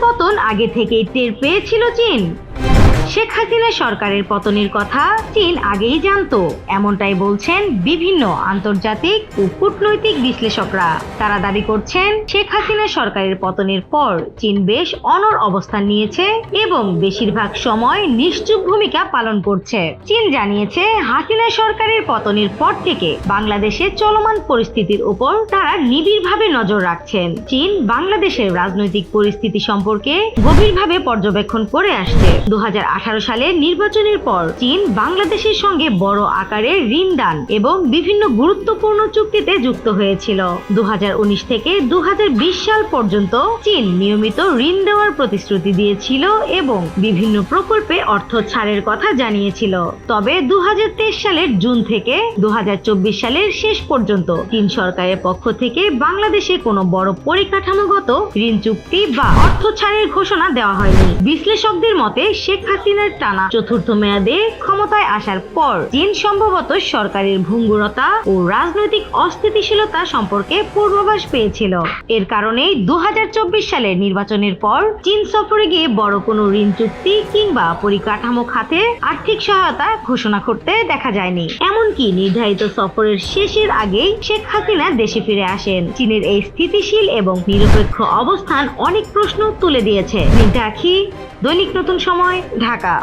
পতন আগে থেকেই টের পেয়েছিল চীন। শেখ হাসিনা সরকারের পতনের কথা চীন আগেই জানতো। এমনটাই বলছেন বিভিন্ন আন্তর্জাতিক ও কূটনৈতিক বিশ্লেষকরা। তারা দাবি করছেন, শেখ হাসিনা সরকারের পতনের পর চীন বেশ অনর অবস্থান নিয়েছে এবং বেশিরভাগ সময় নিশ্চুপ ভূমিকা পালন করছে। চীন জানিয়েছে, হাসিনা সরকারের পতনের পর থেকে বাংলাদেশের চলমান পরিস্থিতির উপর তারা নিবিড়ভাবে নজর রাখছেন। চীন বাংলাদেশের রাজনৈতিক পরিস্থিতি সম্পর্কে গভীরভাবে পর্যবেক্ষণ করে আসছে। দু সালের নির্বাচনের পর চীন বাংলাদেশের সঙ্গে বড় আকারের ঋণ দান এবং বিভিন্ন গুরুত্বপূর্ণ চুক্তিতে যুক্ত হয়েছিল। দু হাজার উনিশ থেকে দু হাজার বিশ সাল পর্যন্ত চীন নিয়মিত ঋণ দেওয়ার প্রতিশ্রুতি দিয়েছিল এবং বিভিন্ন প্রকল্পে অর্থ ছাড়ের কথা জানিয়েছিল। তবে দু হাজার তেইশ সালের জুন থেকে দু সালের শেষ পর্যন্ত চীন সরকারের পক্ষ থেকে বাংলাদেশে কোনো বড় পরিকাঠামোগত ঋণ চুক্তি বা অর্থ ছাড়ের ঘোষণা দেওয়া হয়নি। বিশ্লেষকদের মতে, শেখ হাসিনার টানা চতুর্থ মেয়াদে ক্ষমতায় আসার পর চীন সম্ভবত সরকারের ভঙ্গুরতা ও রাজনৈতিক অস্থিতিশীলতা সম্পর্কে পূর্বাভাস পেয়েছিল। এর কারণেই দু হাজার চব্বিশ সালের নির্বাচনের পর চীন সফরে গিয়ে বড় কোনো ঋণ চুক্তি কিংবা পরিকাঠামো খাতে আর্থিক সহায়তা ঘোষণা করতে দেখা যায়নি। এমনকি নির্ধারিত সফরের শেষের আগেই শেখ হাসিনা দেশে ফিরে আসেন। চীনের এই স্থিতিশীল এবং নিরপেক্ষ অবস্থান অনেক প্রশ্ন তুলে দিয়েছে। নির্ধাক্ষী দৈনিক নতুন সময়, ঢাকা।